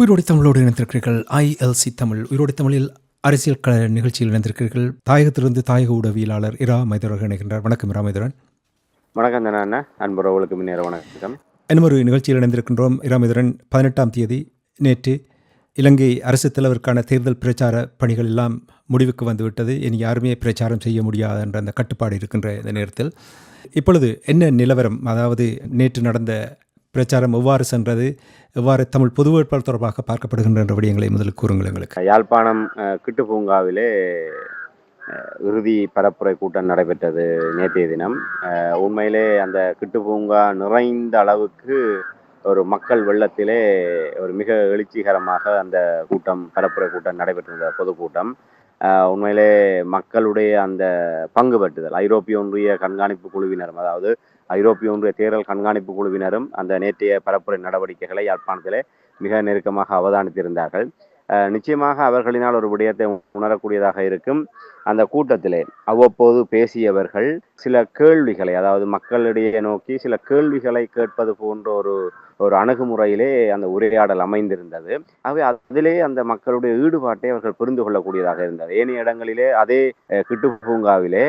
உயிரோடி தமிழோடு இணைந்திருக்கிறீர்கள். ஐஎல்சி தமிழ். உயிரோடி தமிழில் அரசியல் க நிகழ்ச்சியில் இணைந்திருக்கிறீர்கள். தாயகத்திலிருந்து தாயக ஊடகவியலாளர் இரா மைதரக இணைகின்றார். வணக்கம் இரா மைதரன். வணக்கம் தானே அண்ணா. அன்புறவுகளுக்கு முன்னேற வணக்கம். இன்னும் ஒரு நிகழ்ச்சியில் இணைந்திருக்கின்றோம் இரா மைதரன். பதினெட்டாம் தேதி நேற்று இலங்கை அரசு தலைவருக்கான தேர்தல் பிரச்சார பணிகள் எல்லாம் முடிவுக்கு வந்துவிட்டது. இனி யாருமே பிரச்சாரம் செய்ய முடியாது என்ற அந்த கட்டுப்பாடு இருக்கின்ற இந்த நேரத்தில். இப்பொழுது என்ன நிலவரம்? அதாவது நேற்று நடந்த பிரச்சாரம் எவ்வாறு சென்றது எவ்வாறு தமிழ் பொது வேட்பாளர் தொடர்பாக பார்க்கப்படுகின்ற விடயங்களை முதலில் கூறுங்கள் எங்களுக்கு. யாழ்ப்பாணம் கிட்டு பூங்காவிலே இறுதி பரப்புரை கூட்டம் நடைபெற்றது நேற்றைய தினம். உண்மையிலே அந்த கிட்டு பூங்கா நிறைந்த அளவுக்கு ஒரு மக்கள் வெள்ளத்திலே ஒரு மிக எழுச்சிகரமாக அந்த கூட்டம் பரப்புரை கூட்டம் நடைபெற்றிருந்த பொதுக்கூட்டம். உண்மையிலே மக்களுடைய அந்த பங்கு பெற்றுதல் ஐரோப்பிய ஒன்றிய கண்காணிப்பு குழுவினரும் அதாவது ஐரோப்பிய ஒன்றிய தேர்தல் கண்காணிப்பு குழுவினரும் அந்த நேற்றைய பரப்புரை நடவடிக்கைகளை யாழ்ப்பாணத்திலே மிக நெருக்கமாக அவதானித்திருந்தார்கள். நிச்சயமாக அவர்களினால் ஒரு விடயத்தை உணரக்கூடியதாக இருக்கும். அந்த கூட்டத்திலே அவ்வப்போது பேசியவர்கள் சில கேள்விகளை அதாவது மக்களிடையே நோக்கி சில கேள்விகளை கேட்பது போன்ற ஒரு ஒரு அணுகுமுறையிலே அந்த உரையாடல் அமைந்திருந்தது. ஆகவே அதிலே அந்த மக்களுடைய ஈடுபாட்டை அவர்கள் புரிந்து கொள்ளக்கூடியதாக இருந்தது. ஏனைய இடங்களிலே அதே கிட்டு பூங்காவிலே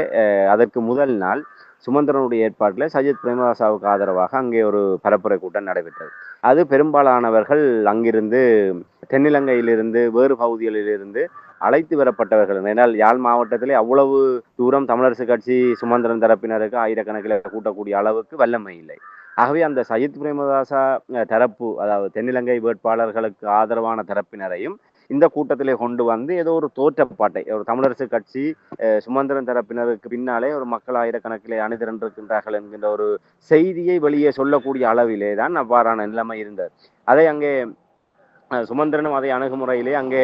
அதற்கு முதல் நாள் சுமந்திரனுடைய ஏற்பாட்டில் சஜித் பிரேமதாசாவுக்கு ஆதரவாக அங்கே ஒரு பரப்புரை கூட்டம் நடைபெற்றது. அது பெரும்பாலானவர்கள் அங்கிருந்து தென்னிலங்கையிலிருந்து வேறு பகுதிகளிலிருந்து அழைத்து வரப்பட்டவர்கள். ஏனால் யாழ் மாவட்டத்திலே அவ்வளவு தூரம் தமிழரசு கட்சி சுமந்திரன் தரப்பினருக்கு ஆயிரக்கணக்கில் கூட்டக்கூடிய அளவுக்கு வல்லமை இல்லை. ஆகவே அந்த சஜித் பிரேமதாசா தரப்பு அதாவது தென்னிலங்கை வேட்பாளர்களுக்கு ஆதரவான தரப்பினரையும் இந்த கூட்டத்திலே கொண்டு வந்து ஏதோ ஒரு தோற்றப்பாட்டை ஒரு தமிழரசு கட்சி சுமந்திரன் தரப்பினருக்கு பின்னாலே ஒரு மக்கள் ஆயிரக்கணக்கிலே அணிதிரண்டிருக்கின்றார்கள் என்கின்ற ஒரு செய்தியை வெளியே சொல்லக்கூடிய அளவிலே தான் அவ்வாறான நிலைமை இருந்தது. அதை அங்கே அஹ், சுமந்திரனும் அதை அணுகுமுறையிலே அங்கே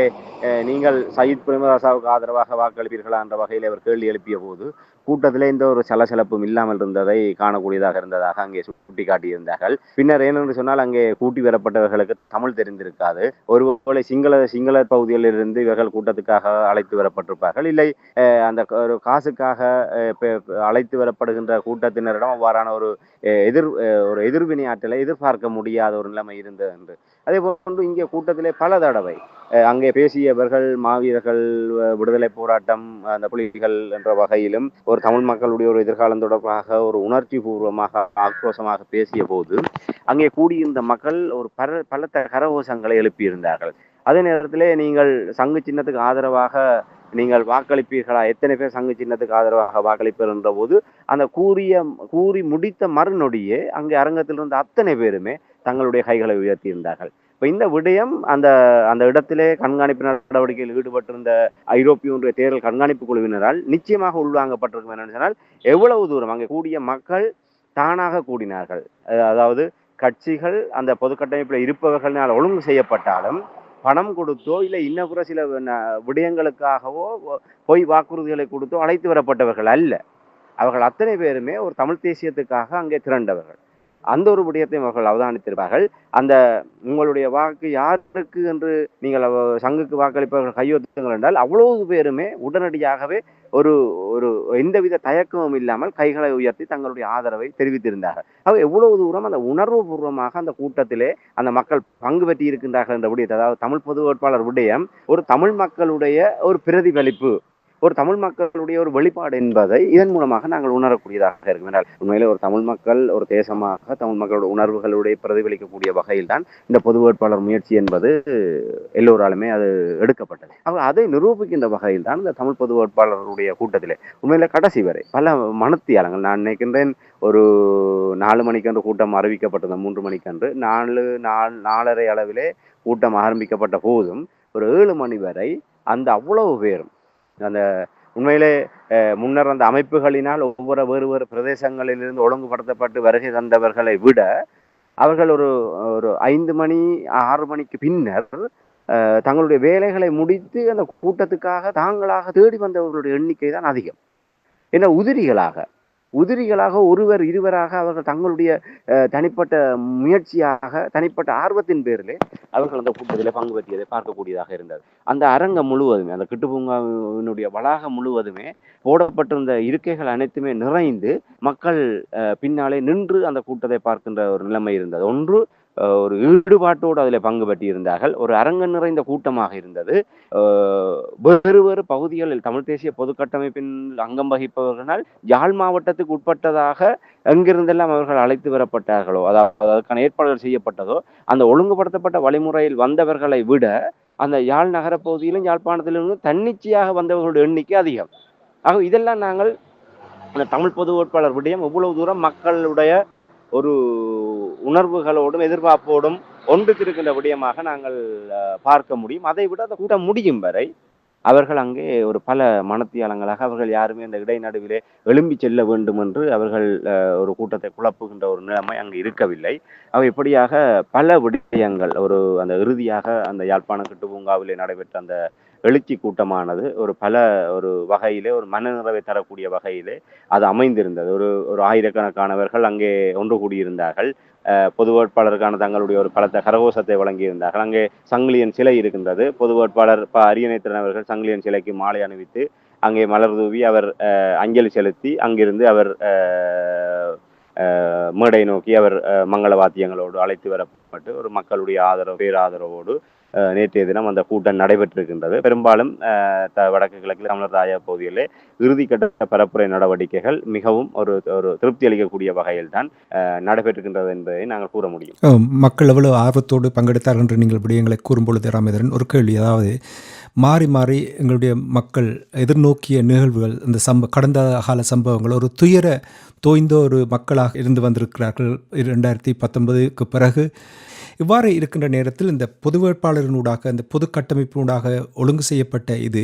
நீங்கள் சயித் பிரேமதாசாவுக்கு ஆதரவாக வாக்களிப்பீர்களா என்ற வகையில் அவர் கேள்வி எழுப்பிய போது கூட்டத்தில் இந்த ஒரு சலசலப்பும் இல்லாமல் இருந்ததை காணக்கூடியதாக இருந்ததாக அங்கே சுட்டிக்காட்டியிருந்தார்கள். பின்னர் ஏனென்று சொன்னால் அங்கே கூட்டி வரப்பட்டவர்களுக்கு தமிழ் தெரிந்திருக்காது. ஒருவேளை சிங்கள சிங்கள பகுதியில் இருந்து இவர்கள் கூட்டத்துக்காக அழைத்து வரப்பட்டிருப்பார்கள். இல்லை அஹ், அந்த ஒரு காசுக்காக அழைத்து வரப்படுகின்ற கூட்டத்தினரிடம் அவ்வாறான ஒரு எதிர் ஒரு எதிர்வினை ஆற்றலை எதிர்பார்க்க முடியாத ஒரு நிலைமை இருந்தது என்று அதே போன்று இங்கே கூட்டத்திலே பல தடவை அங்கே பேசியவர்கள் மாவீரர்கள் விடுதலை போராட்டம் அந்த புலிகள் என்ற வகையிலும் ஒரு தமிழ் மக்களுடைய ஒரு எதிர்காலம் தொடர்பாக ஒரு உணர்ச்சி பூர்வமாக ஆக்ரோஷமாக பேசிய போது அங்கே கூடியிருந்த மக்கள் ஒரு பல பலத்த கரகோஷங்களை எழுப்பியிருந்தார்கள். அதே நேரத்திலே நீங்கள் சங்கு சின்னத்துக்கு ஆதரவாக நீங்கள் வாக்களிப்பீர்களா? எத்தனை பேர் சங்கு சின்னத்துக்கு ஆதரவாக வாக்களிப்பீர்கள் என்ற போது அந்த கூறிய கூறி முடித்த மறுநொடியே அங்கே அரங்கத்தில் இருந்த அத்தனை பேருமே தங்களுடைய கைகளை உயர்த்தியிருந்தார்கள். இப்போ இந்த விடயம் அந்த அந்த இடத்திலே கண்காணிப்பு நடவடிக்கையில் ஈடுபட்டிருந்த ஐரோப்பிய ஒன்றிய தேர்தல் கண்காணிப்பு குழுவினரால் நிச்சயமாக உள்வாங்கப்பட்டிருக்கும் என்னன்னு சொன்னால் எவ்வளவு தூரம் அங்கே கூடிய மக்கள் தானாக கூடினார்கள். அதாவது கட்சிகள் அந்த பொதுக்கட்டமைப்பில் இருப்பவர்களால் ஒழுங்கு செய்யப்பட்டாலும் பணம் கொடுத்தோ இல்லை இன்னப்புற சில விடயங்களுக்காகவோ பொய் வாக்குறுதிகளை கொடுத்தோ அழைத்து வரப்பட்டவர்கள் அல்ல. அவர்கள் அத்தனை பேருமே ஒரு தமிழ் தேசியத்துக்காக அங்கே திரண்டவர்கள். அந்த ஒரு விடயத்தை அவர்கள் அவதானித்திருப்பார்கள். அந்த உங்களுடைய வாக்கு யாருக்கு என்று நீங்கள் அவ- சங்குக்கு வாக்களிப்பவர்கள் கையொத்துங்கள் என்றால் அவ்வளவு பேருமே உடனடியாகவே ஒரு ஒரு எந்தவித தயக்கமும் இல்லாமல் கைகளை உயர்த்தி தங்களுடைய ஆதரவை தெரிவித்திருந்தார்கள். அவர் எவ்வளவு தூரம் அந்த உணர்வு பூர்வமாக அந்த கூட்டத்திலே அந்த மக்கள் பங்கு பெற்றி இருக்கின்றார்கள் என்ற விடயத்தை அதாவது தமிழ் பொது வேட்பாளர் விடயம் ஒரு தமிழ் மக்களுடைய ஒரு பிரதிபலிப்பு ஒரு தமிழ் மக்களுடைய ஒரு வெளிப்பாடு என்பதை இதன் மூலமாக நாங்கள் உணரக்கூடியதாக இருக்கும். என்றால் உண்மையிலே ஒரு தமிழ் மக்கள் ஒரு தேசமாக தமிழ் மக்களுடைய உணர்வுகளுடைய பிரதிபலிக்கக்கூடிய வகையில் தான் இந்த பொது வேட்பாளர் முயற்சி என்பது எல்லோராலுமே அது எடுக்கப்பட்டது. அவர் அதை நிரூபிக்கின்ற வகையில் தான் இந்த தமிழ் பொது வேட்பாளருடைய கூட்டத்திலே. உண்மையில கடைசி வரை பல மனத்தியாலங்கள் நான் நினைக்கின்றேன் ஒரு நாலு மணிக்கன்று கூட்டம் அறிவிக்கப்பட்டது மூன்று மணிக்கன்று நாலு நாள் நாலரை அளவிலே கூட்டம் ஆரம்பிக்கப்பட்ட போதும் ஒரு ஏழு மணி வரை அந்த அவ்வளவு பேரும் அந்த உண்மையிலே முன்னர் அந்த அமைப்புகளினால் ஒவ்வொரு வேறு வேறு பிரதேசங்களிலிருந்து ஒழுங்குபடுத்தப்பட்டு வருகை தந்தவர்களை விட அவர்கள் ஒரு ஒரு ஐந்து மணி ஆறு மணிக்கு பின்னர் அஹ், தங்களுடைய வேலைகளை முடித்து அந்த கூட்டத்துக்காக தாங்களாக தேடி வந்தவர்களுடைய எண்ணிக்கை தான் அதிகம். ஏன்னா உதிரிகளாக உதிரிகளாக ஒருவர் இருவராக அவர்கள் தங்களுடைய அஹ், தனிப்பட்ட முயற்சியாக தனிப்பட்ட ஆர்வத்தின் பேரிலே அவர்கள் அந்த கூட்டத்தில் பங்கு பற்றியதை பார்க்கக்கூடியதாக இருந்தது. அந்த அரங்கம் முழுவதுமே அந்த கிட்டுப்பூங்காவினுடைய வளாகம் முழுவதுமே போடப்பட்டிருந்த இருக்கைகள் அனைத்துமே நிறைந்து மக்கள் பின்னாலே நின்று அந்த கூட்டத்தை பார்க்கின்ற ஒரு நிலைமை இருந்தது. ஒன்று ஒரு ஈடுபாட்டோடு அதில் பங்கு பெற்றிருந்தார்கள். ஒரு அரங்கம் நிறைந்த கூட்டமாக இருந்தது. வேறு வேறு பகுதிகளில் தமிழ் தேசிய பொது கட்டமைப்பின் அங்கம் வகிப்பவர்களால் யாழ் மாவட்டத்துக்கு உட்பட்டதாக எங்கிருந்தெல்லாம் அவர்கள் அழைத்து வரப்பட்டார்களோ அதாவது அதற்கான ஏற்பாடுகள் செய்யப்பட்டதோ அந்த ஒழுங்குபடுத்தப்பட்ட வழிமுறையில் வந்தவர்களை விட அந்த யாழ் நகர பகுதியிலும் யாழ்ப்பாணத்திலிருந்து தன்னிச்சையாக வந்தவர்களுடைய எண்ணிக்கை அதிகம். ஆக இதெல்லாம் நாங்கள் அந்த தமிழ் பொது வேட்பாளர் விடயம் இவ்வளவு தூரம் மக்களுடைய ஒரு உணர்வுகளோடும் எதிர்பார்ப்போடும் ஒன்றுத்திருக்கின்ற விடயமாக நாங்கள் பார்க்க முடியும். அதை விட அந்த கூட்டம் முடியும் வரை அவர்கள் அங்கே ஒரு பல மனத்தியாளங்களாக அவர்கள் யாருமே அந்த இடைநடுவிலே எழும்பி செல்ல வேண்டும் என்று அவர்கள் அஹ், ஒரு கூட்டத்தை குழப்புகின்ற ஒரு நிலைமை அங்கு இருக்கவில்லை. அவை இப்படியாக பல விடயங்கள் ஒரு அந்த இறுதியாக அந்த யாழ்ப்பாண கிட்டு பூங்காவிலே நடைபெற்ற அந்த எழுச்சி கூட்டமானது ஒரு பல ஒரு வகையிலே ஒரு மனநிறைவை தரக்கூடிய வகையிலே அது அமைந்திருந்தது. ஒரு ஒரு ஆயிரக்கணக்கானவர்கள் அங்கே ஒன்று கூடியிருந்தார்கள். பொது வேட்பாளருக்கான தங்களுடைய ஒரு பலத்த கரகோஷத்தை வழங்கியிருந்தார்கள். அங்கே சங்கிலியன் சிலை இருக்கின்றது. பொது வேட்பாளர் ப அரியணைத்திறன் அவர்கள் சங்கிலியன் சிலைக்கு மாலை அணிவித்து அங்கே மலர் தூவி அவர் அஞ்சலி செலுத்தி அங்கிருந்து அவர் மேடை நோக்கி அவர் மங்கள வாத்தியங்களோடு அழைத்து வரப்பட்டு ஒரு மக்களுடைய ஆதரவு பேராதரவோடு நேற்றைய தினம் அந்த கூட்டம் நடைபெற்றிருக்கின்றது. பெரும்பாலும் த- வடக்கு கிழக்கில் தமிழர் ராஜா பகுதியிலே இறுதிக்கட்ட பரப்புரை நடவடிக்கைகள் மிகவும் ஒரு ஒரு திருப்தி அளிக்கக்கூடிய வகையில் தான் நடைபெற்றிருக்கின்றது என்பதை நாங்கள் கூற முடியும். மக்கள் எவ்வளவு ஆர்வத்தோடு பங்கெடுத்தார்கள் என்று நீங்கள் விடயங்களை கூறும்பொழுது ராமேந்திரன் ஒரு கேள்வி. அதாவது மாறி மாறி எங்களுடைய மக்கள் எதிர்நோக்கிய நிகழ்வுகள் இந்த சம்ப கடந்த கால சம்பவங்கள் ஒரு துயர தோய்ந்த ஒரு மக்களாக இருந்து வந்திருக்கிறார்கள். இரண்டாயிரத்தி பத்தொன்பதுக்கு பிறகு இவ்வாறு இருக்கின்ற நேரத்தில் இந்த பொது வேட்பாளரினூடாக இந்த பொது கட்டமைப்பினூடாக ஒழுங்கு செய்யப்பட்ட இது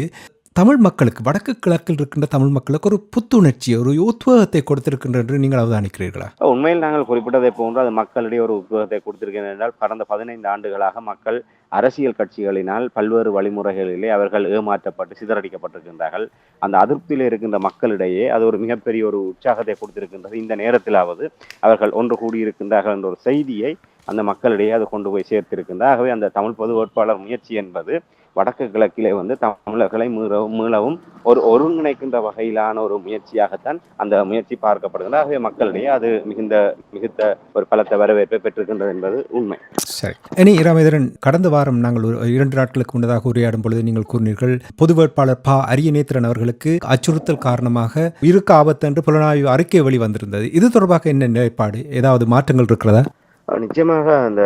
தமிழ் மக்களுக்கு வடக்கு கிழக்கில் இருக்கின்ற தமிழ் மக்களுக்கு ஒரு புத்துணர்ச்சி ஒரு உத்வேகத்தை கொடுத்திருக்கின்ற என்று நீங்கள் அவதானிக்கிறீர்களா? உண்மையில் நாங்கள் குறிப்பிட்டதை போன்று அது மக்களிடையே ஒரு உத்வேகத்தை கொடுத்திருக்கிறது என்றால் கடந்த பதினைந்து ஆண்டுகளாக மக்கள் அரசியல் கட்சிகளினால் பல்வேறு வழிமுறைகளிலே அவர்கள் ஏமாற்றப்பட்டு சிதறடிக்கப்பட்டிருக்கின்றார்கள். அந்த அதிருப்தியில் இருக்கின்ற மக்களிடையே அது ஒரு மிகப்பெரிய ஒரு உற்சாகத்தை கொடுத்திருக்கின்றது. இந்த நேரத்திலாவது அவர்கள் ஒன்று கூடியிருக்கின்றார்கள் என்ற ஒரு செய்தியை அந்த மக்களிடையே அது கொண்டு போய் சேர்த்திருக்கின்றது. ஆகவே அந்த தமிழ் பொது வேட்பாளர் முயற்சி என்பது வடக்கு கிழக்கிலே வந்து தமிழர்களை மீளவும் மீளவும் ஒரு ஒருங்கிணைக்கின்ற வகையிலான ஒரு முயற்சியாகத்தான் அந்த முயற்சி பார்க்கப்படுகிறது. ஆகவே மக்களிடையே அது மிகுந்த மிகுந்த ஒரு பலத்த வரவேற்பை பெற்றிருக்கின்றது என்பது உண்மை. சரி. இனி இராமேந்திரன் கடந்த வாரம் நாங்கள் ஒரு இரண்டு நாட்களுக்கு முன்னதாக உரையாடும் பொழுது நீங்கள் கூறினீர்கள் பொது வேட்பாளர் பா. அரியநேத்திரன் அவர்களுக்கு அச்சுறுத்தல் காரணமாக இருக்க ஆபத்து என்று புலனாய்வு அறிக்கை வெளிவந்திருந்தது. இது தொடர்பாக என்ன நிலைப்பாடு? ஏதாவது மாற்றங்கள் இருக்கிறதா? நிச்சயமாக அந்த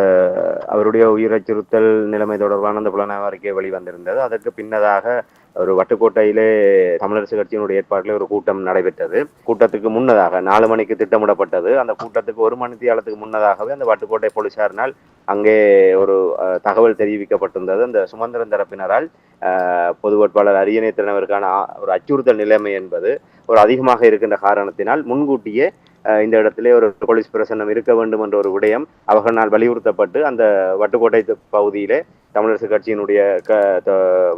அவருடைய உயிர் அச்சுறுத்தல் நிலைமை தொடர்பான அந்த புலனாய்வு அறிக்கை வெளிவந்திருந்தது. அதற்கு பின்னதாக ஒரு வட்டுக்கோட்டையிலே தமிழரசு கட்சியினுடைய ஏற்பாட்டில் ஒரு கூட்டம் நடைபெற்றது. கூட்டத்துக்கு முன்னதாக நாலு மணிக்கு திட்டமிடப்பட்டது. அந்த கூட்டத்துக்கு ஒரு மணி தியாலத்துக்கு முன்னதாகவே அந்த வட்டுக்கோட்டை போலீசாரினால் அங்கே ஒரு தகவல் தெரிவிக்கப்பட்டிருந்தது. அந்த சுமந்திரன் தரப்பினரால் பொது வேட்பாளர் அரியணை அவருக்கான ஒரு அச்சுறுத்தல் நிலைமை என்பது ஒரு அதிகமாக இருக்கின்ற காரணத்தினால் முன்கூட்டியே இந்த இடத்திலே ஒரு போலீஸ் பிரசன்னம் இருக்க வேண்டும் என்ற ஒரு விடயம் அவர்களால் வலியுறுத்தப்பட்டு அந்த வட்டுக்கோட்டை பகுதியிலே தமிழரசு கட்சியினுடைய க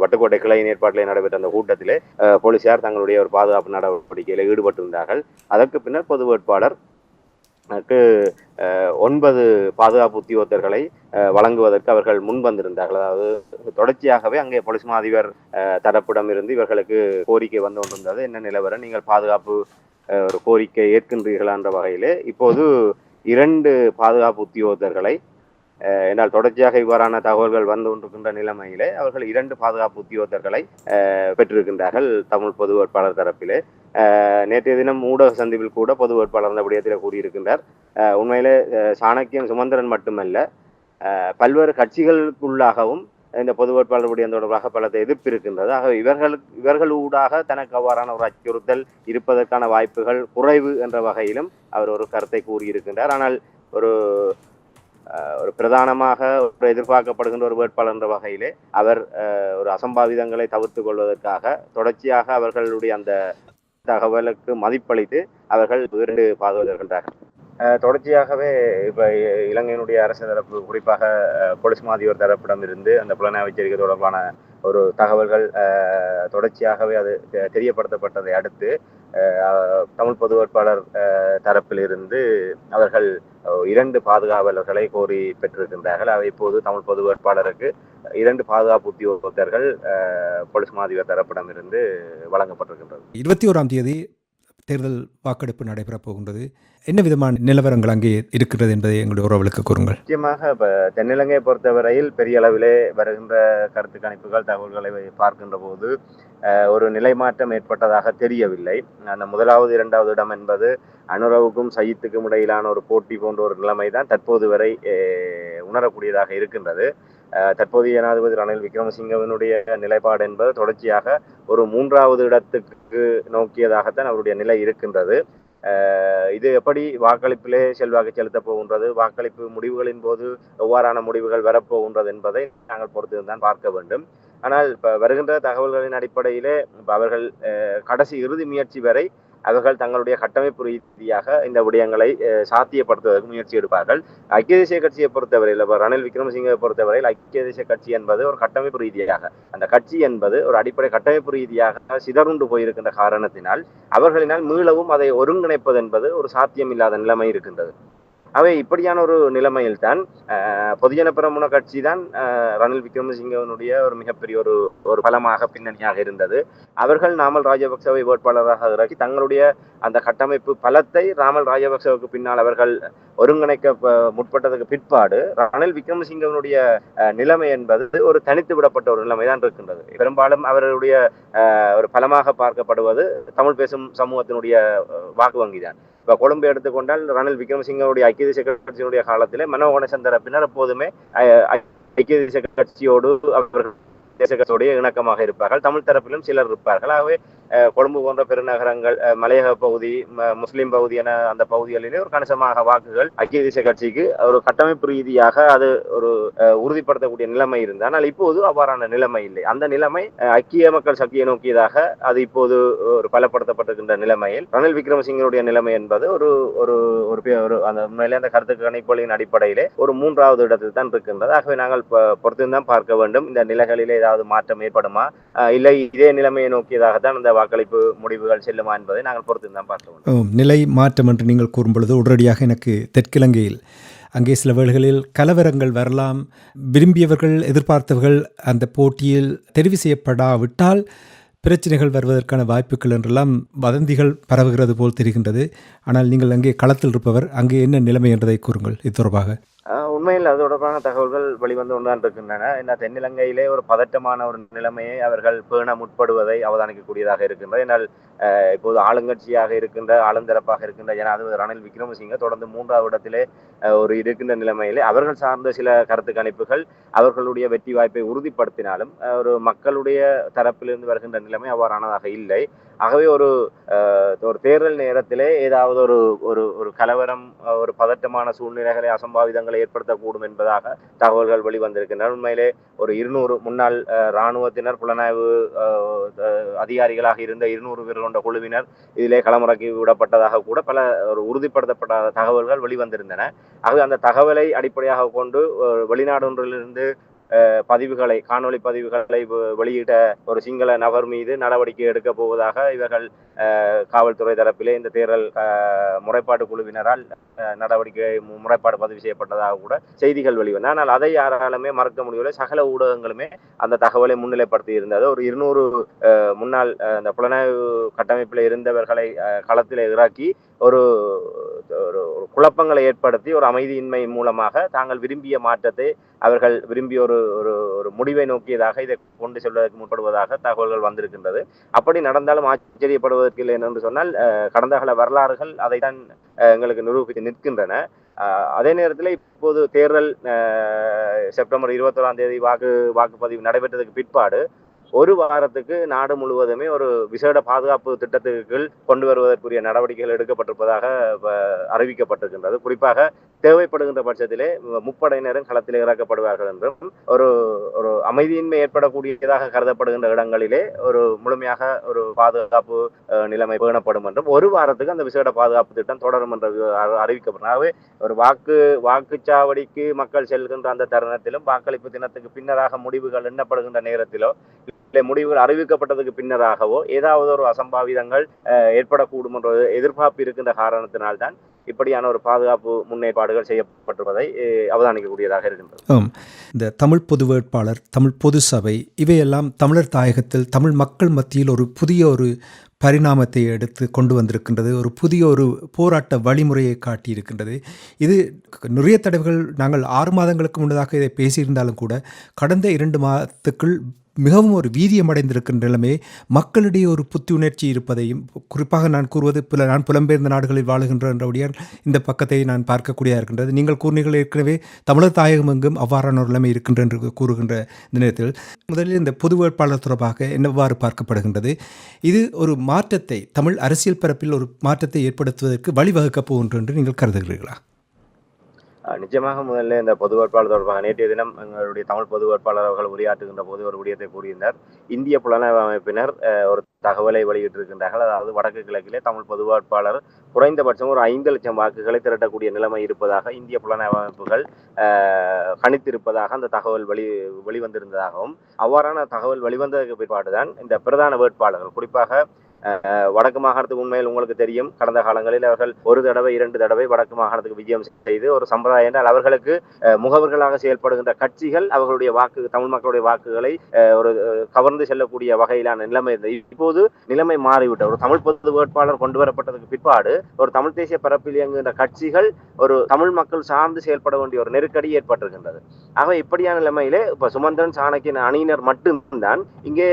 வட்டுக்கோட்டை கிளையின் ஏற்பாட்டிலே நடைபெற்ற அந்த கூட்டத்திலே போலீசார் தங்களுடைய ஒரு பாதுகாப்பு நடவடிக்கையில் ஈடுபட்டிருந்தார்கள். அதற்கு பின்னர் பொது வேட்பாளர் ஒன்பது பாதுகாப்பு உத்தியோகத்தர்களை வழங்குவதற்கு அவர்கள் முன் வந்திருந்தார்கள். அதாவது தொடர்ச்சியாகவே அங்கே போலீஸ் மாதிபர் அஹ், தரப்பிடம் இருந்து இவர்களுக்கு கோரிக்கை வந்து கொண்டிருந்தது. என்ன நிலவரம்? நீங்கள் பாதுகாப்பு ஒரு கோரிக்கை ஏற்கின்றீர்களா என்ற வகையிலே இப்போது இரண்டு பாதுகாப்பு உத்தியோகத்தர்களை என்னால் தொடர்ச்சியாக இவ்வாறான தகவல்கள் வந்து கொண்டிருக்கின்ற நிலைமையிலே அவர்கள் இரண்டு பாதுகாப்பு உத்தியோகத்தர்களை பெற்றிருக்கின்றார்கள் தமிழ் பொது வேட்பாளர் தரப்பிலே. நேற்றைய தினம் ஊடக சந்திப்பில் கூட பொது வேட்பாளர் அந்த விடயத்தில் கூறியிருக்கின்றார். உண்மையிலே சாணக்கியம் சுமந்திரன் மட்டுமல்ல பல்வேறு கட்சிகளுக்குள்ளாகவும் இந்த பொது வேட்பாளர் விடயம் தொடர்பாக பலத்த எதிர்ப்பு இருக்கின்றது ஆக இவர்களுக்கு இவர்கள் ஊடாக தனக்கு அவ்வாறான ஒரு அச்சுறுத்தல் இருப்பதற்கான வாய்ப்புகள் குறைவு என்ற வகையிலும் அவர் ஒரு கருத்தை கூறியிருக்கின்றார். ஆனால் ஒரு ஒரு பிரதானமாக ஒரு எதிர்பார்க்கப்படுகின்ற ஒரு வேட்பாளர் என்ற வகையிலே அவர் ஒரு அசம்பாவிதங்களை தவிர்த்து கொள்வதற்காக தொடர்ச்சியாக அவர்களுடைய அந்த தகவலுக்கு மதிப்பளித்து அவர்கள் இரண்டு பாதுகாத்து வருகின்றார்கள் தொடர்ச்சியாகவே இப்போ இ- இலங்கையினுடைய அரசு தரப்பு குறிப்பாக போலீஸ் மாதியோர் தரப்பிடம் இருந்து அந்த புலனாய்வு எச்சரிக்கை தொடர்பான ஒரு தகவல்கள் தொடர்ச்சியாகவே அது தெ- தெரியப்படுத்தப்பட்டதை அடுத்து தமிழ் பொது வேட்பாளர் தரப்பிலிருந்து அவர்கள் இரண்டு பாதுகாவலர்களை கோரி பெற்றிருக்கின்றார்கள். அவை இப்போது தமிழ் பொது வேட்பாளருக்கு இரண்டு பாதுகாப்பு உத்தியோகத்தர்கள் பொலிஸ் மாதியோர் தரப்பிடமிருந்து வழங்கப்பட்டிருக்கின்றது. இருபத்தி ஓராம் தேதி தேர்தல் வாக்கெடுப்பு நடைபெறப் போகின்றது. என்ன விதமான நிலவரங்கள் அங்கே இருக்கிறது என்பதை எங்களுடைய உறவுகளுக்கு கூறுங்கள். முக்கியமாக இப்போ தென்னிலங்கையை பொறுத்தவரையில் பெரிய அளவிலே வருகின்ற கருத்து கணிப்புகள் தகவல்களை பார்க்கின்ற போது ஒரு ஒரு நிலைமாற்றம் ஏற்பட்டதாக தெரியவில்லை. அந்த முதலாவது இரண்டாவது இடம் என்பது அனுரவுக்கும் சயித்துக்கும் இடையிலான ஒரு போட்டி போன்ற ஒரு நிலைமை தான் தற்போது வரை உணரக்கூடியதாக இருக்கின்றது. தற்போதைய ஜனாதிபதி ரணில் விக்ரமசிங்கவினுடைய நிலைப்பாடு என்பது தொடர்ச்சியாக ஒரு மூன்றாவது இடத்துக்கு நோக்கியதாகத்தான் அவருடைய நிலை இருக்கின்றது. அஹ், இது எப்படி வாக்களிப்பிலே செல்வாக்கு செலுத்தப் போகின்றது? வாக்களிப்பு முடிவுகளின் போது எவ்வாறான முடிவுகள் வரப்போகின்றது என்பதை நாங்கள் பொறுத்திருந்தான் பார்க்க வேண்டும். ஆனால் இப்ப வருகின்ற தகவல்களின் அடிப்படையிலே அவர்கள் கடைசி இறுதி முயற்சி வரை அவர்கள் தங்களுடைய கட்டமைப்பு ரீதியாக இந்த விடயங்களை சாத்தியப்படுத்துவதற்கு முயற்சி எடுப்பார்கள். ஐக்கிய தேசிய கட்சியை பொறுத்தவரையில் ரணில் விக்ரமசிங்கை பொறுத்தவரையில் ஐக்கிய தேசிய கட்சி என்பது ஒரு கட்டமைப்பு ரீதியாக அந்த கட்சி என்பது ஒரு அடிப்படை கட்டமைப்பு ரீதியாக சிதறுண்டு போயிருக்கின்ற காரணத்தினால் அவர்களினால் மீளவும் அதை ஒருங்கிணைப்பது என்பது ஒரு சாத்தியமில்லாத நிலைமை இருக்கின்றது. அவை இப்படியான ஒரு நிலைமையில் தான் பொதுஜன பிரமுன கட்சி தான் அஹ், ரணில் விக்ரமசிங்கவனுடைய ஒரு மிகப்பெரிய ஒரு ஒரு பலமாக பின்னணியாக இருந்தது. அவர்கள் நாமல் ராஜபக்சவை வேட்பாளராக இறக்கி தங்களுடைய அந்த கட்டமைப்பு பலத்தை ராமல் ராஜபக்சவுக்கு பின்னால் அவர்கள் ஒருங்கிணைக்க முற்பட்டதுக்கு பிற்பாடு ரணில் விக்ரமசிங்கவனுடைய அஹ், நிலைமை என்பது ஒரு தனித்து விடப்பட்ட ஒரு நிலைமை தான் இருக்கின்றது. பெரும்பாலும் அவர்களுடைய அஹ், ஒரு பலமாக பார்க்கப்படுவது தமிழ் பேசும் சமூகத்தினுடைய வாக்கு வங்கி தான் இப்போ கொழும்பு எடுத்துக்கொண்டால் ரணில் விக்ரமசிங்கனுடைய ஐக்கிய தேசிய கட்சியினுடைய காலத்திலே மனோ கணேசன் தரப்பினர் எப்போதுமே ஐக்கிய தேசிய கட்சியோடு அவர்கள் தேசிய கட்சியோடைய இணக்கமாக இருப்பார்கள். தமிழ் தரப்பிலும் சிலர் இருப்பார்கள். ஆகவே கொழும்பு போன்ற பெருநகரங்கள் மலையக பகுதி முஸ்லீம் முஸ்லிம் பகுதி என அந்த பகுதிகளிலே ஒரு கணிசமாக வாக்குகள் ஐக்கிய தேசிய கட்சிக்கு ஒரு கட்டமைப்பு ரீதியாக அது ஒரு உறுதிப்படுத்தக்கூடிய நிலைமை இருந்தது. ஆனால் இப்போது அவ்வாறான நிலைமை இல்லை. அந்த நிலைமை ஐக்கிய மக்கள் சக்தியை நோக்கியதாக அது இப்போது ஒரு பலப்படுத்தப்பட்டிருக்கின்ற நிலைமையில் ரணில் விக்ரமசிங்கனுடைய நிலைமை என்பது ஒரு ஒரு ஒரு ஒரு அந்த உண்மையிலே அந்த கருத்து கணிப்புகளின் அடிப்படையிலே ஒரு மூன்றாவது இடத்தில் தான் இருக்கின்றது. ஆகவே நாங்கள் பொறுத்து பொறுத்திருந்தான் பார்க்க வேண்டும். இந்த நிலைகளிலே ஏதாவது மாற்றம் ஏற்படுமா? இல்லை இதே நிலைமையை நோக்கியதாகத்தான் இந்த வாக்களிப்பு முடிவுகள் செல்லுமா என்பதை நாங்கள் பொறுத்து தான் வேண்டும் நிலை மாற்றம் என்று நீங்கள் கூறும்பொழுது உடனடியாக எனக்கு தெற்கிலங்கையில் அங்கே சில வேளைகளில் கலவரங்கள் வரலாம். விரும்பியவர்கள் எதிர்பார்த்தவர்கள் அந்த போட்டியில் தெரிவு செய்யப்படாவிட்டால் பிரச்சனைகள் வருவதற்கான வாய்ப்புகள் என்றெல்லாம் வதந்திகள் பரவுகிறது போல் தெரிகின்றது. ஆனால் நீங்கள் அங்கே களத்தில் இருப்பவர் அங்கே என்ன நிலைமை என்றதை கூறுங்கள் இது தொடர்பாக. உண்மையில் அது தொடர்பான தகவல்கள் வெளிவந்து கொண்டுதான் இருக்கின்றன என்ன தென்னிலங்கையிலே ஒரு பதட்டமான ஒரு நிலைமையை அவர்கள் பேண முற்படுவதை அவதானிக்கக்கூடியதாக இருக்கின்றது. என்னால் இப்போது ஆளுங்கட்சியாக இருக்கின்ற ஆளுந்தரப்பாக இருக்கின்ற ஜனாதிபதி ரணில் விக்ரமசிங்க தொடர்ந்து மூன்றாவது இடத்திலே ஒரு இருக்கின்ற நிலைமையிலே அவர்கள் சார்ந்த சில கருத்து கணிப்புகள் அவர்களுடைய வெற்றி வாய்ப்பை உறுதிப்படுத்தினாலும் ஒரு மக்களுடைய தரப்பிலிருந்து வருகின்ற நிலைமை அவ்வாறானதாக இல்லை. ஆகவே ஒரு ஒரு தேர்தல் நேரத்திலே ஏதாவது ஒரு ஒரு ஒரு கலவரம் ஒரு பதட்டமான சூழ்நிலைகளை அசம்பாவிதங்களை நடத்தக்கூடும் என்பதாக தகவல்கள் வெளிவந்திருக்கின்றன. உண்மையிலே ஒரு இருநூறு முன்னாள் இராணுவத்தினர் புலனாய்வு அதிகாரிகளாக இருந்த இருநூறு பேர் கொண்ட குழுவினர் இதிலே களமிறக்கி விடப்பட்டதாக கூட பல ஒரு உறுதிப்படுத்தப்படாத தகவல்கள் வெளிவந்திருந்தன. ஆகவே அந்த தகவலை அடிப்படையாக கொண்டு வெளிநாடு ஒன்றிலிருந்து பதிவுகளை காணொளி பதிவுகளை வெளியிட வெளியிட்ட ஒரு சிங்கள நபர் மீது நடவடிக்கை எடுக்க போவதாக இவர்கள் காவல்துறை தரப்பிலே இந்த தேர்தல் முறைப்பாட்டு குழுவினரால் நடவடிக்கை முறைப்பாடு பதிவு செய்யப்பட்டதாக கூட செய்திகள் வெளிவந்தன. ஆனால் அதை யாராலுமே மறக்க முடியவில்லை. சகல ஊடகங்களுமே அந்த தகவலை முன்னிலைப்படுத்தி இருந்தது. ஒரு இருநூறு முன்னாள் அந்த புலனாய்வு கட்டமைப்பில் இருந்தவர்களை களத்தில் இறக்கி ஒரு ஒரு ஒரு குழப்பங்களை ஏற்படுத்தி ஒரு அமைதியின்மை மூலமாக தாங்கள் விரும்பிய மாற்றத்தை அவர்கள் விரும்பிய ஒரு ஒரு ஒரு முடிவை நோக்கியதாக இதை கொண்டு செல்வதற்கு முற்படுவதாக தகவல்கள் வந்திருக்கின்றது. அப்படி நடந்தாலும் ஆச்சரியப்படுவதற்கு இல்லை என்று சொன்னால் கடந்த கால வரலாறுகள் அதைத்தான் எங்களுக்கு நிரூபித்து நிற்கின்றன. அஹ், அதே நேரத்தில் இப்போது தேர்தல் அஹ், செப்டம்பர் இருபத்தோராம் தேதி வாக்கு வாக்குப்பதிவு நடைபெற்றதுக்கு பிற்பாடு ஒரு வாரத்துக்கு நாடு முழுவதுமே ஒரு விசேட பாதுகாப்பு திட்டத்துக்கு கீழ் கொண்டு வருவதற்குரிய நடவடிக்கைகள் எடுக்கப்பட்டிருப்பதாக அறிவிக்கப்பட்டிருக்கின்றது. குறிப்பாக தேவைப்படுகின்ற பட்சத்திலே முப்படையினரும் களத்தில் இறக்கப்படுவார்கள் என்றும் ஒரு ஒரு அமைதியின்மை ஏற்படக்கூடியதாக கருதப்படுகின்ற இடங்களிலே ஒரு முழுமையாக ஒரு பாதுகாப்பு நிலைமை பேணப்படும் என்றும் ஒரு வாரத்துக்கு அந்த விசேட பாதுகாப்பு திட்டம் தொடரும் என்று அறிவிக்கப்படும். ஆகவே ஒரு வாக்கு வாக்குச்சாவடிக்கு மக்கள் செல்கின்ற அந்த தருணத்திலும் வாக்களிப்பு தினத்துக்கு பின்னராக முடிவுகள் எண்ணப்படுகின்ற நேரத்திலோ இல்லை முடிவுகள் அறிவிக்கப்பட்டதுக்கு பின்னராகவோ ஏதாவது ஒரு அசம்பாவிதங்கள் அஹ், ஏற்படக்கூடும் என்ற எதிர்பார்ப்பு இருக்கின்ற காரணத்தினால்தான் இப்படியான ஒரு பாதுகாப்பு முன்னேற்பாடுகள் செய்யப்பட்டிருப்பதை அவதானிக்கக்கூடியதாக இருக்கின்றது. இந்த தமிழ் பொது வேட்பாளர் தமிழ் பொது சபை இவையெல்லாம் தமிழர் தாயகத்தில் தமிழ் மக்கள் மத்தியில் ஒரு புதிய ஒரு பரிணாமத்தை எடுத்து கொண்டு வந்திருக்கின்றது. ஒரு புதிய ஒரு போராட்ட வழிமுறையை காட்டியிருக்கின்றது. இது நிறைய தடவைகள் நாங்கள் ஆறு மாதங்களுக்கு முன்னதாக இதை பேசியிருந்தாலும் கூட கடந்த இரண்டு மாதத்துக்குள் மிகவும் ஒரு வீரியமடைந்திருக்கின்ற நிலைமை மக்களிடையே ஒரு புத்துணர்ச்சி இருப்பதையும் குறிப்பாக நான் கூறுவது புல நான் புலம்பெயர்ந்த நாடுகளில் வாழுகின்ற என்றபடியால் இந்த பக்கத்தை நான் பார்க்கக்கூடியதாக இருக்கின்றது. நீங்கள் கூறினீர்கள் ஏற்கனவே தமிழர் தாயகம் எங்கும் அவ்வாறான ஒரு நிலைமை இருக்கின்ற என்று கூறுகின்ற இந்த நேரத்தில் முதலில் இந்த பொது வேட்பாளர் தொடர்பாக என்னவாறு பார்க்கப்படுகின்றது? இது ஒரு மாற்றத்தை தமிழ் அரசியல் பரப்பில் ஒரு மாற்றத்தை ஏற்படுத்துவதற்கு வழிவகுக்கப் போகின்ற என்று நீங்கள் கருதுகிறீர்களா? நிச்சயமாக முதல்ல இந்த பொது வேட்பாளர் தொடர்பாக நேற்றைய தினம் எங்களுடைய தமிழ் பொது வேட்பாளர் அவர்கள் உரையாற்றுகின்ற போது ஒரு விடயத்தை கூறியிருந்தார். இந்திய புலனாய்வு அமைப்பினர் ஒரு தகவலை வெளியிட்டிருக்கின்றார்கள். அதாவது வடக்கு கிழக்கிலே தமிழ் பொது வேட்பாளர் குறைந்தபட்சம் ஒரு ஐந்து லட்சம் வாக்குகளை திரட்டக்கூடிய நிலைமை இருப்பதாக இந்திய புலனாய்வு அமைப்புகள் கணித்திருப்பதாக அந்த தகவல் வெளி வெளிவந்திருந்ததாகவும் அவ்வாறான தகவல் வெளிவந்ததற்கு பிற்பாடுதான் இந்த பிரதான வேட்பாளர்கள் குறிப்பாக வடக்கு மாகாணத்துக்கு உண்மையில் உங்களுக்கு தெரியும். கடந்த காலங்களில் அவர்கள் ஒரு தடவை இரண்டு தடவை வடக்கு மாகாணத்துக்கு விஜயம் செய்து ஒரு சம்பிரதாயம் என்றால் அவர்களுக்கு முகவர்களாக செயல்படுகின்ற கட்சிகள் அவர்களுடைய வாக்கு தமிழ் மக்களுடைய வாக்குகளை ஒரு கவர்ந்து செல்லக்கூடிய வகையிலான நிலைமை இருந்தது. இப்போது நிலைமை மாறிவிட்டது. ஒரு தமிழ் பொது வேட்பாளர் கொண்டு வரப்பட்டதுக்கு பிற்பாடு ஒரு தமிழ் தேசிய பரப்பில் இயங்குகின்ற கட்சிகள் ஒரு தமிழ் மக்கள் சார்ந்து செயல்பட வேண்டிய ஒரு நெருக்கடி ஏற்பட்டிருக்கின்றது. ஆகவே இப்படியான நிலைமையிலே இப்ப சுமந்திரன் சாணக்கியன் அணியினர் மட்டும்தான் இங்கே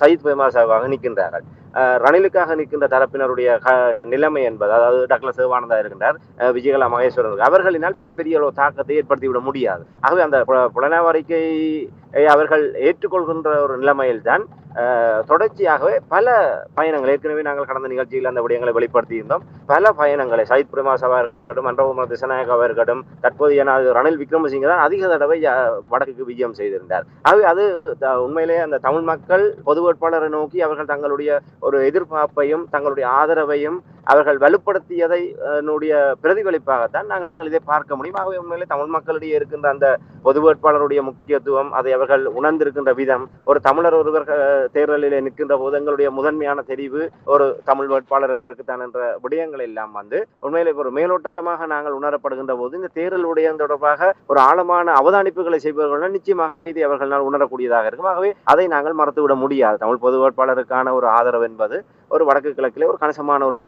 சயித் பெமாசாவாக நிற்கின்றார்கள். ரணிலுக்காக நிற்கின்ற தரப்பினருடைய க நிலைமை என்பது அதாவது டாக்டர் சிவானந்தா இருக்கின்றார் அஹ் விஜயகலா மகேஸ்வரன் அவர்களினால் பெரிய அளவு தாக்கத்தை ஏற்படுத்தி விட முடியாது. ஆகவே அந்த புலனாவறிக்கை அவர்கள் ஏற்றுக்கொள்கின்ற ஒரு நிலைமையில்தான் தொடர்ச்சியாகவே பல பயணங்கள். ஏற்கனவே நாங்கள் கடந்த நிகழ்ச்சியில் அந்த விடயங்களை வெளிப்படுத்தியிருந்தோம். பல பயணங்களை. சயித் பிரமாஸ் அவர்களும் அன்றகுமார் திசநாயக் அவர்களும் தற்போது ஏன்னா ரணில் விக்ரமசிங்க தான் அதிக தடவை வடக்குக்கு விஜயம் செய்திருந்தார். ஆகவே அது த- உண்மையிலேயே அந்த தமிழ் மக்கள் பொது வேட்பாளரை நோக்கி அவர்கள் தங்களுடைய ஒரு எதிர்பார்ப்பையும் தங்களுடைய ஆதரவையும் அவர்கள் வலுப்படுத்தியதை பிரதிபலிப்பாகத்தான் நாங்கள் இதை பார்க்க முடியும். ஆகவே உண்மையிலே தமிழ் மக்களிடையே இருக்கின்ற அந்த பொது வேட்பாளருடைய முக்கியத்துவம் அதை அவர்கள் உணர்ந்திருக்கின்ற விதம் ஒரு தமிழர் ஒருவர் தேர்தலில் நிற்கின்ற போது எங்களுடைய முதன்மையான தெரிவு ஒரு தமிழ் வேட்பாளருக்கு தான் என்ற விடயங்கள் எல்லாம் வந்து உண்மையிலே ஒரு மேலோட்டமாக நாங்கள் உணரப்படுகின்ற போது இந்த தேர்தல் விடயம் தொடர்பாக ஒரு ஆழமான அவதானிப்புகளை செய்பவர்கள் நிச்சயமாக இது அவர்களால் உணரக்கூடியதாக இருக்கும். ஆகவே அதை நாங்கள் மறந்துவிட முடியாது. தமிழ் பொது வேட்பாளருக்கான ஒரு ஆதரவு என்பது ஒரு வடக்கு கிழக்கிலே ஒரு கணிசமான ஒரு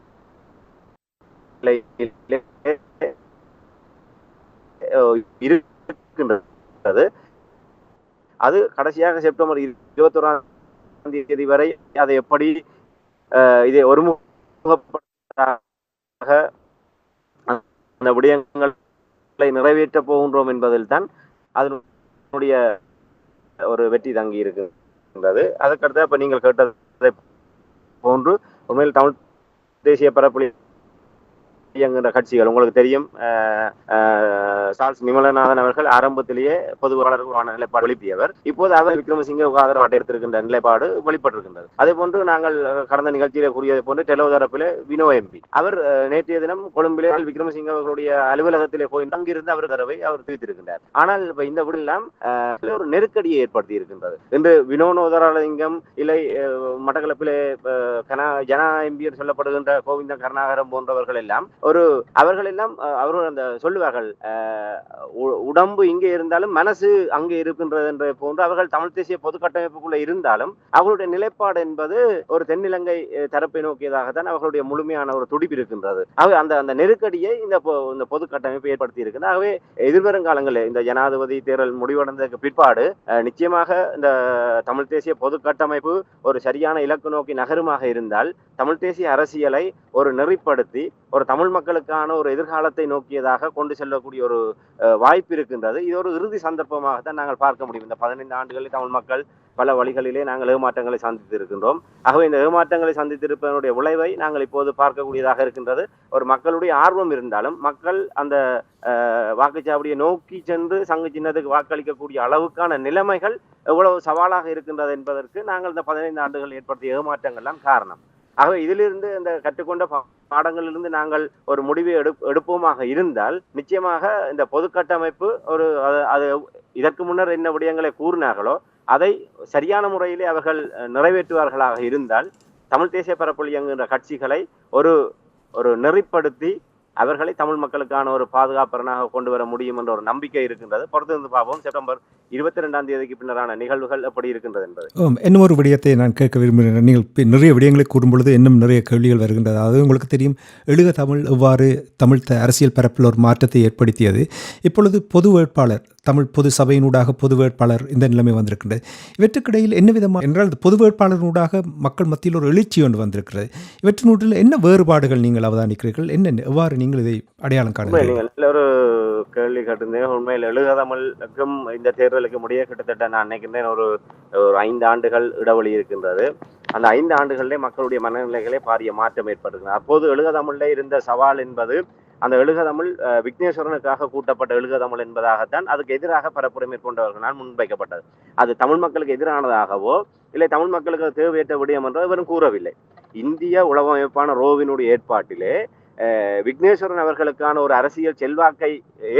இருக்கின்றது. அது கடைசியாக செப்டம்பர் இருபத்தோராம் தேதி வரை அதை எப்படி இதை ஒருமுகப்படுத்த அந்த விடயங்களை நிறைவேற்ற போகின்றோம் என்பதில் தான் அதனுடைய ஒரு வெற்றி தங்கி இருக்கின்றது. அதற்கடுத்து இப்ப நீங்கள் கேட்டதை போன்று உண்மையில் தமிழ் தேசிய பரப்பில் இயங்குகின்ற கட்சிகள். உங்களுக்கு தெரியும் சார்ஸ் நிமலநாதன் அவர்கள் ஆரம்பத்திலேயே பொதுவாளருக்கான நிலைப்பாடு வெளிப்பியவர் இப்போது அவர் விக்ரமசிங்க ஆதரவாட்டை எடுத்திருக்கின்ற நிலைப்பாடு வெளிப்பட்டிருக்கின்றது. அதே போன்று நாங்கள் கடந்த நிகழ்ச்சியில கூறியது போன்று டெலோ தரப்பில் வினோ எம்பி. அவர் நேற்றைய தினம் கொழும்பிலே விக்ரமசிங்க அவர்களுடைய அலுவலகத்திலே போய் அங்கிருந்து அவர் தரவை அவர் தெரிவித்திருக்கின்றார் ஆனால் இப்ப இந்த விடலாம் ஒரு நெருக்கடியை ஏற்படுத்தி இருக்கின்றது இன்று வினோனோதரலிங்கம் இல்லை அஹ், மட்டக்களப்பிலே கனா ஜனா எம்பி சொல்லப்படுகின்ற கோவிந்த கருணாகரம் போன்றவர்கள் எல்லாம் ஒரு அவர்கள் எல்லாம் அவர்கள் அந்த சொல்லுவார்கள் உடம்பு இங்கே இருந்தாலும் மனசு அங்கே இருக்கின்றது என்ற போன்று அவர்கள் தமிழ் தேசிய பொது கட்டமைப்புக்குள்ள இருந்தாலும் அவர்களுடைய நிலைப்பாடு என்பது ஒரு தென்னிலங்கை தரப்பை நோக்கியதாகத்தான் அவர்களுடைய முழுமையான ஒரு துடிப்பு இருக்கின்றது. ஆகவே அந்த அந்த நெருக்கடியை இந்த இந்த பொது கட்டமைப்பு ஏற்படுத்தி இருக்கிறது ஆகவே எதிர்வரும் காலங்களில் இந்த ஜனாதிபதி தேர்தல் முடிவடைந்ததற்கு பிற்பாடு நிச்சயமாக இந்த தமிழ் தேசிய பொது கட்டமைப்பு ஒரு சரியான இலக்கு நோக்கி நகருமாக இருந்தால் தமிழ் தேசிய அரசியலை ஒரு நெறிப்படுத்தி ஒரு தமிழ் தமிழ் மக்களுக்கான ஒரு எதிர்காலத்தை நோக்கியதாக கொண்டு செல்லக்கூடிய ஒரு வாய்ப்பு இருக்கின்றது. இது ஒரு இறுதி சந்தர்ப்பமாக தான் நாங்கள் பார்க்க முடியும். இந்த பதினைந்து ஆண்டுகளில் தமிழ் மக்கள் பல வழிகளிலே நாங்கள் ஏமாற்றங்களை சந்தித்து இருக்கின்றோம். ஆகவே இந்த ஏமாற்றங்களை சந்தித்திருப்பதனுடைய விளைவை நாங்கள் இப்போது பார்க்கக்கூடியதாக இருக்கின்றது. ஒரு மக்களுடைய ஆர்வம் இருந்தாலும் மக்கள் அந்த வாக்குச்சாவடியை நோக்கி சென்று சங்கு சின்னத்துக்கு வாக்களிக்கக்கூடிய அளவுக்கான நிலைமைகள் எவ்வளவு சவாலாக இருக்கின்றது என்பதற்கு நாங்கள் இந்த பதினைந்து ஆண்டுகள் ஏற்படுத்திய ஏமாற்றங்கள்லாம் காரணம். ஆகவே இதிலிருந்து இந்த கற்றுக்கொண்ட பா- பாடங்களிலிருந்து நாங்கள் ஒரு முடிவை எடு எடுப்போமாக இருந்தால் நிச்சயமாக இந்த பொது கட்டமைப்பு ஒரு அது- இதற்கு முன்னர் என்ன விடயங்களை கூறினார்களோ அதை சரியான முறையிலே அவர்கள் நிறைவேற்றுவார்களாக இருந்தால் தமிழ் தேசிய பரப்பில் இயங்குகின்ற கட்சிகளை ஒரு ஒரு நெறிப்படுத்தி அவர்களை தமிழ் மக்களுக்கான ஒரு பாதுகாப்பரனாக கொண்டு வர முடியும் என்ற ஒரு நம்பிக்கை இருக்கின்றது. பொறுத்திருந்து பார்ப்போம். செப்டம்பர் இருபத்தி ரெண்டாம் தேதிக்கு பின்னரான நிகழ்வுகள் எப்படி இருக்கின்றது என்பது. இன்னும் ஒரு விடயத்தை நான் கேட்க விரும்புகிறேன். நீங்கள் நிறைய விடயங்களை கூறும்பொழுது இன்னும் நிறைய கேள்விகள் வருகின்றது. அதாவது உங்களுக்கு தெரியும். எழுக தமிழ் எவ்வாறு தமிழ் அரசியல் பரப்பில் ஒரு மாற்றத்தை ஏற்படுத்தியது. இப்பொழுது பொது வேட்பாளர் தமிழ் பொது சபையினூடாக பொது வேட்பாளர் இந்த நிலைமை வந்திருக்கின்றது. இவற்றுக்கிடையில் என்ன விதமாக என்றால் பொது வேட்பாளரினூடாக மக்கள் மத்தியில் ஒரு எழுச்சி ஒன்று வந்திருக்கிறது. இவற்றினூற்றில் என்ன வேறுபாடுகள் நீங்கள் அவதானிக்கிறீர்கள்? என்னென்ன எவ்வாறு நீங்கள் இதை அடையாளம் உண்மை நீங்கள் நல்ல ஒரு கேள்வி கேட்டிருந்தேன். உண்மையில் எழுகதமலுக்கும் இந்த தேர்தலுக்கு முடிய கிட்டத்தட்ட நான் நினைக்கின்றேன் ஒரு ஒரு ஐந்து ஆண்டுகள் இடைவெளி இருக்கின்றது. அந்த ஐந்து ஆண்டுகளிலே மக்களுடைய மனநிலைகளே பாரிய மாற்றம் ஏற்பட்டிருக்கிறது அப்போது எழுக இருந்த சவால் என்பது அந்த எழுகதமிழ் விக்னேஸ்வரனுக்காக கூட்டப்பட்ட எழுகதமிழ் என்பதாகத்தான் அதுக்கு எதிராக பரப்புரை மேற்கொண்டவர்களால் முன்வைக்கப்பட்டது. அது தமிழ் மக்களுக்கு எதிரானதாகவோ இல்லை தமிழ் மக்களுக்கு தேவையற்ற விடயம் என்றோ இவரும் கூறவில்லை. இந்திய உளவமைப்பான ரோவினுடைய ஏற்பாட்டிலே விக்னேஸ்வரன் அவர்களுக்கான ஒரு அரசியல் செல்வாக்கை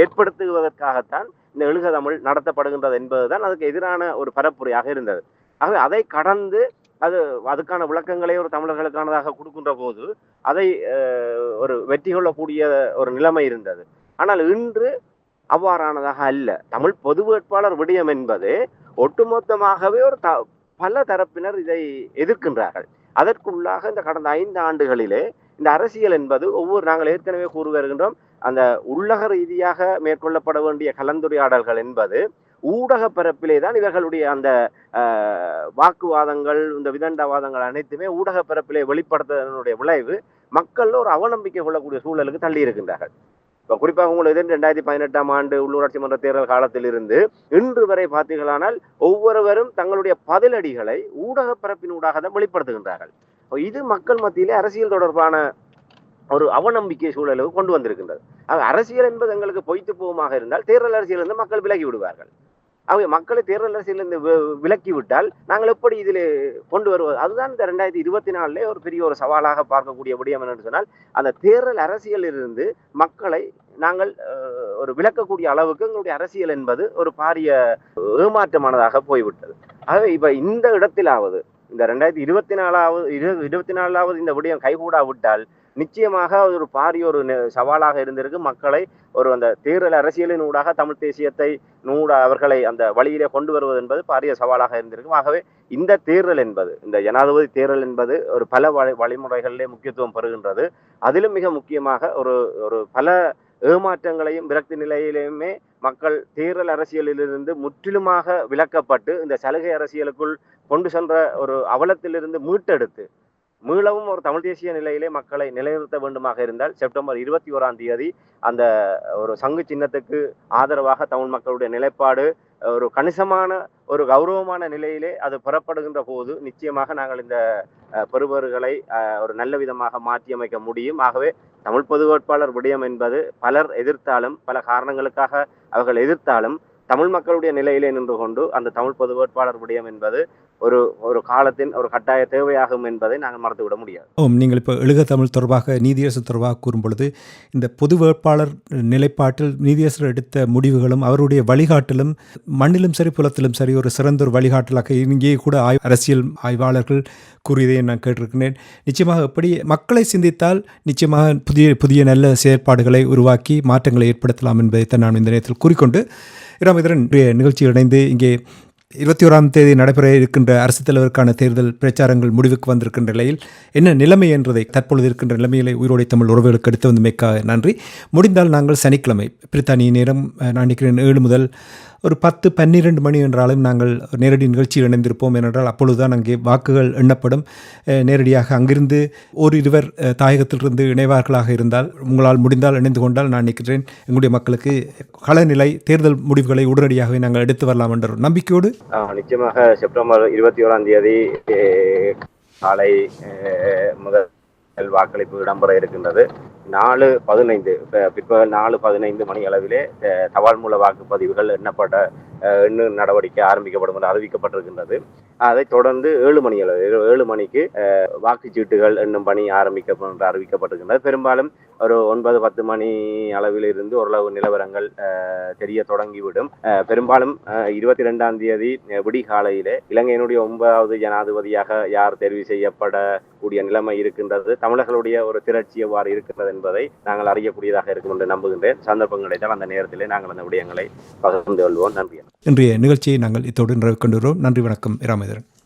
ஏற்படுத்துவதற்காகத்தான் இந்த எழுக தமிழ் நடத்தப்படுகின்றது என்பதுதான் அதுக்கு எதிரான ஒரு பரப்புரையாக இருந்தது. ஆகவே அதை கடந்து அது அதுக்கான விளக்கங்களை ஒரு தமிழர்களுக்கானதாக கொடுக்கின்ற போது அதை அஹ், ஒரு வெற்றி கொள்ளக்கூடிய ஒரு நிலைமை இருந்தது. ஆனால் இன்று அவ்வாறானதாக அல்ல. தமிழ் பொது வேட்பாளர் விடயம் என்பது ஒட்டுமொத்தமாகவே ஒரு த பல தரப்பினர் இதை எதிர்க்கின்றார்கள். அதற்குள்ளாக இந்த கடந்த ஐந்து ஆண்டுகளிலே இந்த அரசியல் என்பது ஒவ்வொரு நாங்கள் ஏற்கனவே கூறி வருகின்றோம் அந்த உள்ளக ரீதியாக மேற்கொள்ளப்பட வேண்டிய கலந்துரையாடல்கள் என்பது ஊடக பரப்பிலே தான் இவர்களுடைய அந்த வாக்குவாதங்கள் இந்த விதண்டவாதங்கள் அனைத்துமே ஊடக பரப்பிலே வெளிப்படுத்துவதனுடைய விளைவு மக்கள் ஒரு அவநம்பிக்கை கொள்ளக்கூடிய சூழலுக்கு தள்ளி இருக்கின்றார்கள். இப்போ குறிப்பாக உங்களுக்கு ரெண்டாயிரத்தி பதினெட்டாம் ஆண்டு உள்ளூராட்சி மன்ற தேர்தல் காலத்திலிருந்து இன்று வரை பார்த்தீர்களானால் ஒவ்வொருவரும் தங்களுடைய பதிலடிகளை ஊடக பரப்பினூடாக தான் வெளிப்படுத்துகின்றார்கள். இது மக்கள் மத்தியிலே அரசியல் தொடர்பான ஒரு அவநம்பிக்கை சூழலுக்கு கொண்டு வந்திருக்கின்றது. ஆக அரசியல் என்பது எங்களுக்கு பொய்த்து போகுமாக இருந்தால் தேர்தல் அரசியலிருந்து மக்கள் விலகி விடுவார்கள். ஆகவே மக்களை தேர்தல் அரசியலிருந்து விலக்கி விட்டால் நாங்கள் எப்படி இதில் கொண்டு வருவது? அதுதான் இந்த ரெண்டாயிரத்தி இருபத்தி நாலுல ஒரு பெரிய ஒரு சவாலாக பார்க்கக்கூடிய விடயம் என்னன்னு சொன்னால் அந்த தேர்தல் அரசியலிலிருந்து மக்களை நாங்கள் ஒரு விளக்கக்கூடிய அளவுக்கு எங்களுடைய அரசியல் என்பது ஒரு பாரிய ஏமாற்றமானதாக போய்விட்டது. ஆகவே இப்ப இந்த இடத்திலாவது இந்த ரெண்டாயிரத்தி இருபத்தி நாலாவது இரு- இருபத்தி நாலாவது இந்த விடயம் கைகூடாவிட்டால் நிச்சயமாக ஒரு பாரிய ஒரு நெ- சவாலாக இருந்திருக்கு. மக்களை ஒரு அந்த தேர்தல் அரசியலின் ஊடாக தமிழ் தேசியத்தை நூட அவர்களை அந்த வழியிலே கொண்டு வருவது என்பது பாரிய சவாலாக இருந்திருக்கும் ஆகவே இந்த தேர்தல் என்பது இந்த ஜனாதிபதி தேர்தல் என்பது ஒரு பல வழி வழிமுறைகளிலே முக்கியத்துவம் பெறுகின்றது. அதிலும் மிக முக்கியமாக ஒரு ஒரு பல ஏமாற்றங்களையும் விரக்தி நிலையிலையுமே மக்கள் தேர்தல் அரசியலிலிருந்து முற்றிலுமாக விலக்கப்பட்டு இந்த சலுகை அரசியலுக்குள் கொண்டு சென்ற ஒரு அவலத்திலிருந்து மீட்டெடுத்து மீளவும் ஒரு தமிழ் தேசிய நிலையிலே மக்களை நிலைநிறுத்த வேண்டுமாக இருந்தால் செப்டம்பர் இருபத்தி ஓராம் தேதி அந்த ஒரு சங்கு சின்னத்துக்கு ஆதரவாக தமிழ் மக்களுடைய நிலைப்பாடு ஒரு கணிசமான ஒரு கௌரவமான நிலையிலே அது புறப்படுகின்ற போது நிச்சயமாக நாங்கள் இந்த அஹ், பெறுபவர்களை ஒரு நல்ல விதமாக மாற்றியமைக்க முடியும். ஆகவே தமிழ் பொது வேட்பாளர் விடயம் என்பது பலர் எதிர்த்தாலும் பல காரணங்களுக்காக அவர்கள் எதிர்த்தாலும் தமிழ் மக்களுடைய நிலையிலே நின்று கொண்டு அந்த தமிழ் பொது வேட்பாளர் விடயம் என்பது ஒரு ஒரு காலத்தின் ஒரு கட்டாய தேவையாகும் என்பதை நாங்கள் மறந்துவிட முடியாது. ஓம் நீங்கள் இப்போ எழுக தமிழ் தொடர்பாக நீதியரசு தொடர்பாக கூறும் பொழுது இந்த பொது வேட்பாளர் நிலைப்பாட்டில் நீதியரசர் எடுத்த முடிவுகளும் அவருடைய வழிகாட்டலும் மண்ணிலும் சரி புலத்திலும் சரி ஒரு சிறந்த ஒரு வழிகாட்டலாக இங்கே கூட ஆய் அரசியல் ஆய்வாளர்கள் கூறியதை நான் கேட்டிருக்கிறேன். நிச்சயமாக எப்படி மக்களை சிந்தித்தால் நிச்சயமாக புதிய புதிய நல்ல செயற்பாடுகளை உருவாக்கி மாற்றங்களை ஏற்படுத்தலாம் என்பதைத்தான் நான் இந்த நேரத்தில் கூறிக்கொண்டு ராமதரன் நிகழ்ச்சியில் இணைந்து இங்கே இருபத்தி ஓராம் தேதி நடைபெற இருக்கின்ற அரசுத் தலைவருக்கான தேர்தல் பிரச்சாரங்கள் முடிவுக்கு வந்திருக்கின்ற நிலையில் என்ன நிலைமை என்றதை தற்பொழுது இருக்கின்ற நிலைமைகளை உயிரோடை தமிழ் உறவுகளுக்கு எடுத்து வந்தமைக்காக நன்றி. முடிந்தால் நாங்கள் சனிக்கிழமை பிரித்தானிய நேரம் நான் நினைக்கிறேன் ஏழு முதல் ஒரு பத்து பன்னிரெண்டு மணி என்றாலும் நாங்கள் நேரடி நிகழ்ச்சியில் இணைந்திருப்போம். ஏனென்றால் அப்பொழுதுதான் அங்கே வாக்குகள் எண்ணப்படும். நேரடியாக அங்கிருந்து ஒரு இருவர் தாயகத்திலிருந்து இணைவார்களாக இருந்தால் உங்களால் முடிந்தால் இணைந்து கொண்டால் நான் நினைக்கிறேன் எங்களுடைய மக்களுக்கு களநிலை தேர்தல் முடிவுகளை உடனடியாகவே நாங்கள் எடுத்து வரலாம் என்ற நம்பிக்கையோடு. நிச்சயமாக செப்டம்பர் இருபத்தி ஓராம் தேதி காலை முதல் வாக்களிப்பு இடம்பெற இருக்கின்றது. நாலு பதினைந்து பிற்பகல் நாலு பதினைந்து மணி அளவிலே தபால் மூல வாக்குப்பதிவுகள் எண்ணப்பட அஹ், எண்ணு நடவடிக்கை ஆரம்பிக்கப்படும் என்று அறிவிக்கப்பட்டிருக்கின்றது. அதைத் தொடர்ந்து ஏழு மணி அளவு ஏழு- மணிக்கு வாக்குச்சீட்டுகள் என்னும் பணி ஆரம்பிக்க என்று அறிவிக்கப்பட்டிருக்கின்றது. பெரும்பாலும் ஒரு ஒன்பது பத்து மணி அளவில் இருந்து ஓரளவு நிலவரங்கள் தெரிய தொடங்கிவிடும். பெரும்பாலும் இருபத்தி ரெண்டாம் தேதி விடிகாலையிலே இலங்கையினுடைய ஒன்பதாவது ஜனாதிபதியாக யார் தெரிவு செய்யப்படக்கூடிய நிலைமை இருக்கின்றது தமிழர்களுடைய ஒரு திரட்சி எவ்வாறு இருக்கின்றது என்பதை நாங்கள் அறியக்கூடியதாக இருக்கும் என்று நம்புகின்றேன். சந்தர்ப்பம் கிடைத்தால் அந்த நேரத்திலே நாங்கள் அந்த விடயங்களை பகிர்ந்து கொள்வோம். நன்றி. இன்றைய நிகழ்ச்சியை நாங்கள் இத்தோடு நிறைவு கொண்டுகிறோம் நன்றி வணக்கம். இராமேந்திரன்